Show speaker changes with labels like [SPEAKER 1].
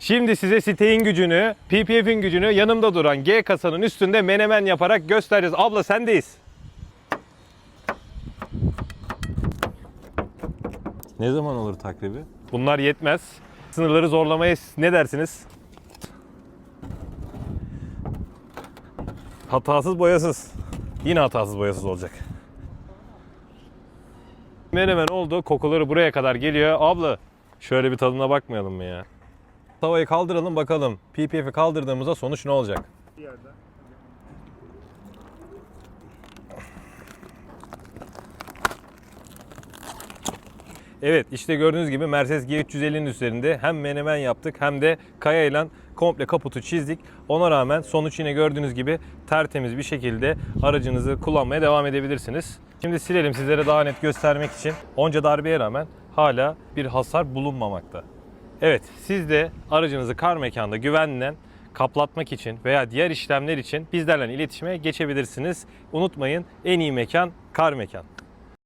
[SPEAKER 1] Şimdi size siteyin gücünü, PPF'in gücünü yanımda duran G kasanın üstünde menemen yaparak göstereceğiz. Abla sendeyiz. Ne zaman olur takribi? Bunlar yetmez. Sınırları zorlamaya ne dersiniz? Hatasız boyasız. Yine hatasız boyasız olacak. Menemen oldu. Kokuları buraya kadar geliyor. Abla şöyle bir tadına bakmayalım mı ya? Tavayı kaldıralım bakalım. PPF'i kaldırdığımızda sonuç ne olacak? Evet işte gördüğünüz gibi Mercedes G350'nin üzerinde hem menemen yaptık hem de kayayla komple kaputu çizdik. Ona rağmen sonuç yine gördüğünüz gibi tertemiz bir şekilde aracınızı kullanmaya devam edebilirsiniz. Şimdi silelim sizlere daha net göstermek için. Onca darbeye rağmen hala bir hasar bulunmamakta. Evet siz de aracınızı kar mekanda güvenle kaplatmak için veya diğer işlemler için bizlerle iletişime geçebilirsiniz. Unutmayın en iyi mekan kar mekan.